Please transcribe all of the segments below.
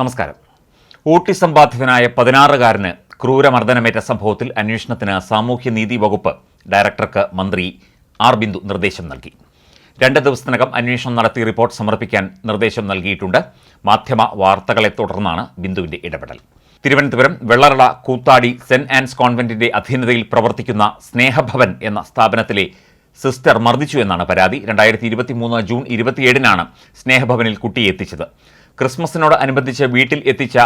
നമസ്കാരം. ഓട്ടിസം ബാധിതനായ പതിനാറുകാരന് ക്രൂരമർദ്ദനമേറ്റ സംഭവത്തിൽ അന്വേഷണത്തിന് സാമൂഹ്യനീതി വകുപ്പ് ഡയറക്ടർക്ക് മന്ത്രി ആർ ബിന്ദു നിർദ്ദേശം നൽകി. രണ്ട് ദിവസത്തിനകം അന്വേഷണം നടത്തി റിപ്പോർട്ട് സമർപ്പിക്കാൻ നിർദ്ദേശം നൽകിയിട്ടുണ്ട്. മാധ്യമ വാർത്തകളെ തുടർന്നാണ് ബിന്ദുവിന്റെ ഇടപെടൽ. തിരുവനന്തപുരം വെള്ളറള കൂത്താടി സെന്റ് ആൻസ് കോൺവെന്റിന്റെ അധീനതയിൽ പ്രവർത്തിക്കുന്ന സ്നേഹഭവൻ എന്ന സ്ഥാപനത്തിലെ സിസ്റ്റർ മർദ്ദിച്ചു എന്നാണ് പരാതി. രണ്ടായിരത്തി ഇരുപത്തി മൂന്ന് ജൂൺ ഇരുപത്തിയേഴിനാണ് സ്നേഹഭവനിൽ കുട്ടിയെ എത്തിച്ചത്. ക്രിസ്മസിനോട് അനുബന്ധിച്ച് വീട്ടിൽ എത്തിച്ച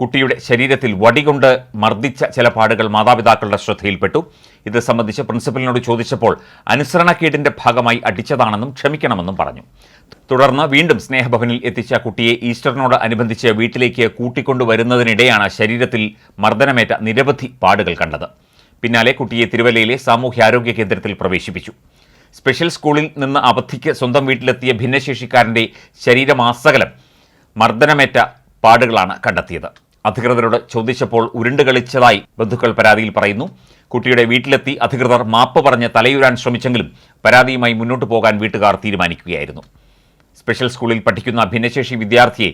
കുട്ടിയുടെ ശരീരത്തിൽ വടികൊണ്ട് മർദ്ദിച്ച ചില പാടുകൾ മാതാപിതാക്കളുടെ ശ്രദ്ധയിൽപ്പെട്ടു. ഇത് സംബന്ധിച്ച് പ്രിൻസിപ്പലിനോട് ചോദിച്ചപ്പോൾ അനുസരണക്കേടിന്റെ ഭാഗമായി അടിച്ചതാണെന്നും ക്ഷമിക്കണമെന്നും പറഞ്ഞു. തുടർന്ന് വീണ്ടും സ്നേഹഭവനിൽ എത്തിച്ച കുട്ടിയെ ഈസ്റ്ററിനോട് അനുബന്ധിച്ച് വീട്ടിലേക്ക് കൂട്ടിക്കൊണ്ടുവരുന്നതിനിടെയാണ് ശരീരത്തിൽ മർദ്ദനമേറ്റ നിരവധി പാടുകൾ കണ്ടത്. പിന്നാലെ കുട്ടിയെ തിരുവല്ലയിലെ സാമൂഹ്യാരോഗ്യ കേന്ദ്രത്തിൽ പ്രവേശിപ്പിച്ചു. സ്പെഷ്യൽ സ്കൂളിൽ നിന്ന് അവധിക്ക് സ്വന്തം വീട്ടിലെത്തിയ ഭിന്നശേഷിക്കാരന്റെ ശരീരമാസകലം മർദ്ദനമേറ്റ പാടുകളാണ് കണ്ടെത്തിയത്. അധികൃതരോട് ചോദിച്ചപ്പോൾ ഉരുണ്ട് കളിച്ചതായി ബന്ധുക്കൾ പരാതിയിൽ പറയുന്നു. കുട്ടിയുടെ വീട്ടിലെത്തി അധികൃതർ മാപ്പ് പറഞ്ഞ് തലയുരാൻ ശ്രമിച്ചെങ്കിലും പരാതിയുമായി മുന്നോട്ടു പോകാൻ വീട്ടുകാർ തീരുമാനിക്കുകയായിരുന്നു. സ്പെഷ്യൽ സ്കൂളിൽ പഠിക്കുന്ന ഭിന്നശേഷി വിദ്യാർത്ഥിയെ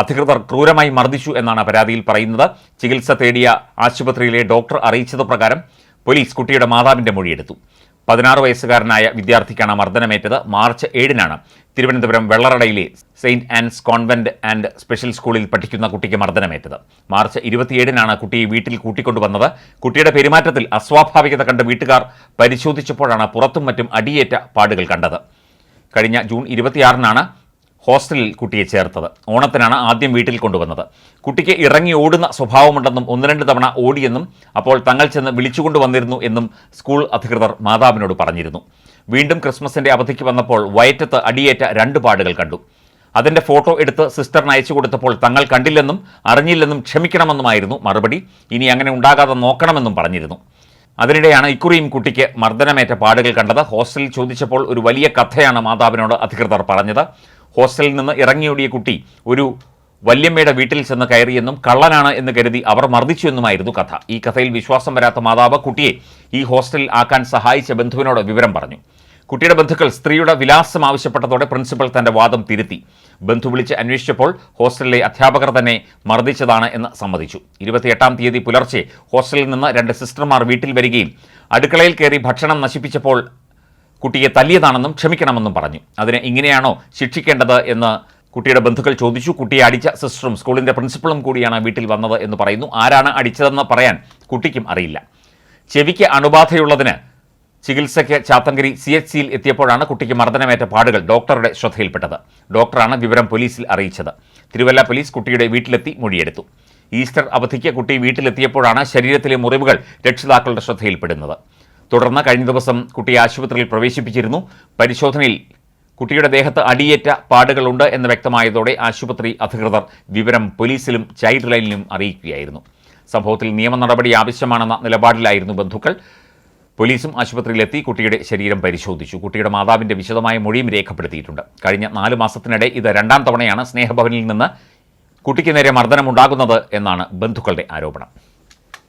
അധികൃതർ ക്രൂരമായി മർദ്ദിച്ചു എന്നാണ് പരാതിയിൽ പറയുന്നത്. ചികിത്സ തേടിയ ആശുപത്രിയിലെ ഡോക്ടർ അറിയിച്ചത് പ്രകാരം പോലീസ് കുട്ടിയുടെ മാതാവിന്റെ മൊഴിയെടുത്തു. പതിനാറ് വയസ്സുകാരനായ വിദ്യാർത്ഥിക്കാണ് മർദ്ദനമേറ്റത്. മാർച്ച് ഏഴിനാണ് Thiruvananthapuram വെള്ളറടയിലെ Saint Ann's Convent and special സ്കൂളിൽ പഠിക്കുന്ന കുട്ടിക്ക് മർദ്ദനമേറ്റത്. മാർച്ച് ഇരുപത്തിയേഴിനാണ് കുട്ടിയെ വീട്ടിൽ കൂട്ടിക്കൊണ്ടുവന്നത്. കുട്ടിയുടെ പെരുമാറ്റത്തിൽ അസ്വാഭാവികത കണ്ട് വീട്ടുകാർ പരിശോധിച്ചപ്പോഴാണ് പുറത്തും മറ്റും അടിയേറ്റ പാടുകൾ കണ്ടത്. കഴിഞ്ഞ ജൂൺ ഇരുപത്തിയാറിനാണ് ഹോസ്റ്റലിൽ കുട്ടിയെ ചേർത്തത്. ഓണത്തിനാണ് ആദ്യം വീട്ടിൽ കൊണ്ടുവന്നത്. കുട്ടിക്ക് ഇറങ്ങി ഓടുന്ന സ്വഭാവമുണ്ടെന്നും ഒന്ന് രണ്ട് തവണ ഓടിയെന്നും അപ്പോൾ തങ്ങൾ ചെന്ന് വിളിച്ചുകൊണ്ട് വന്നിരുന്നു എന്നും സ്കൂൾ അധികൃതർ മാതാവിനോട് പറഞ്ഞിരുന്നു. വീണ്ടും ക്രിസ്മസിന്റെ അവധിക്ക് വന്നപ്പോൾ വയറ്റത്ത് അടിയേറ്റ രണ്ട് പാടുകൾ കണ്ടു. അതിന്റെ ഫോട്ടോ എടുത്ത് സിസ്റ്ററിന് അയച്ചു കൊടുത്തപ്പോൾ തങ്ങൾ കണ്ടില്ലെന്നും അറിഞ്ഞില്ലെന്നും ക്ഷമിക്കണമെന്നുമായിരുന്നു മറുപടി. ഇനി അങ്ങനെ ഉണ്ടാകാതെ നോക്കണമെന്നും പറഞ്ഞിരുന്നു. അതിനിടെയാണ് ഇക്കുറിയും കുട്ടിക്ക് മർദ്ദനമേറ്റ പാടുകൾ കണ്ടത്. ഹോസ്റ്റലിൽ ചോദിച്ചപ്പോൾ ഒരു വലിയ കഥയാണ് മാതാവിനോട് അധികൃതർ പറഞ്ഞത്. ഹോസ്റ്റലിൽ നിന്ന് ഇറങ്ങിയോടിയ കുട്ടി ഒരു വല്യമ്മയുടെ വീട്ടിൽ ചെന്ന് കയറിയെന്നും കള്ളനാണ് എന്ന് കരുതി അവർ മർദ്ദിച്ചു എന്നുമായിരുന്നു കഥ. ഈ കഥയിൽ വിശ്വാസം വരാത്ത മാതാവ് കുട്ടിയെ ഈ ഹോസ്റ്റലിൽ ആക്കാൻ സഹായിച്ച ബന്ധുവിനോട് വിവരം പറഞ്ഞു. കുട്ടിയുടെ ബന്ധുക്കൾ സ്ത്രീയുടെ വിലാസം ആവശ്യപ്പെട്ടതോടെ പ്രിൻസിപ്പൽ തന്റെ വാദം തിരുത്തി. ബന്ധു വിളിച്ച് അന്വേഷിച്ചപ്പോൾ ഹോസ്റ്റലിലെ അധ്യാപകർ തന്നെ മർദ്ദിച്ചതാണ് എന്ന് സമ്മതിച്ചു. ഇരുപത്തിയെട്ടാം തീയതി പുലർച്ചെ ഹോസ്റ്റലിൽ നിന്ന് രണ്ട് സിസ്റ്റർമാർ വീട്ടിൽ വരികയും അടുക്കളയിൽ കയറി ഭക്ഷണം നശിപ്പിച്ചപ്പോൾ കുട്ടിയെ തല്ലിയതാണെന്നും ക്ഷമിക്കണമെന്നും പറഞ്ഞു. അതിന് ഇങ്ങനെയാണോ ശിക്ഷിക്കേണ്ടത് എന്ന് കുട്ടിയുടെ ബന്ധുക്കൾ ചോദിച്ചു. കുട്ടിയെ അടിച്ച സിസ്റ്ററും സ്കൂളിന്റെ പ്രിൻസിപ്പളും കൂടിയാണ് വീട്ടിൽ വന്നത് എന്ന് പറയുന്നു. ആരാണ് അടിച്ചതെന്ന് പറയാൻ കുട്ടിക്കും അറിയില്ല. ചെവിക്ക് അണുബാധയുള്ളതിന് ചികിത്സയ്ക്ക് ചാത്തങ്കരി സി എച്ച് സിയിൽ എത്തിയപ്പോഴാണ് കുട്ടിക്ക് മർദ്ദനമേറ്റ പാടുകൾ ഡോക്ടറുടെ ശ്രദ്ധയിൽപ്പെട്ടത്. ഡോക്ടറാണ് വിവരം പോലീസിൽ അറിയിച്ചത്. തിരുവല്ല പോലീസ് കുട്ടിയുടെ വീട്ടിലെത്തി മൊഴിയെടുത്തു. ഈസ്റ്റർ അവധിക്ക് കുട്ടി വീട്ടിലെത്തിയപ്പോഴാണ് ശരീരത്തിലെ മുറിവുകൾ രക്ഷിതാക്കളുടെ ശ്രദ്ധയിൽപ്പെടുന്നത്. തുടർന്ന് കഴിഞ്ഞ ദിവസം കുട്ടിയെ ആശുപത്രിയിൽ പ്രവേശിപ്പിച്ചിരുന്നു. പരിശോധനയിൽ കുട്ടിയുടെ ദേഹത്ത് അടിയേറ്റ പാടുകളുണ്ട് എന്ന് വ്യക്തമായതോടെ ആശുപത്രി അധികൃതർ വിവരം പോലീസിലും ചൈൽഡ് ലൈനിലും അറിയിക്കുകയായിരുന്നു. സംഭവത്തിൽ നിയമ നടപടി ആവശ്യമാണെന്ന നിലപാടിലായിരുന്നു ബന്ധുക്കൾ. പോലീസും ആശുപത്രിയിലെത്തി കുട്ടിയുടെ ശരീരം പരിശോധിച്ചു. കുട്ടിയുടെ മാതാവിന്റെ വിശദമായ മൊഴിയും രേഖപ്പെടുത്തിയിട്ടുണ്ട്. കഴിഞ്ഞ നാല് മാസത്തിനിടെ ഇത് രണ്ടാം തവണയാണ് സ്നേഹഭവനിൽ നിന്ന് കുട്ടിക്ക് നേരെ മർദ്ദനമുണ്ടാകുന്നത് എന്നാണ് ബന്ധുക്കളുടെ ആരോപണം.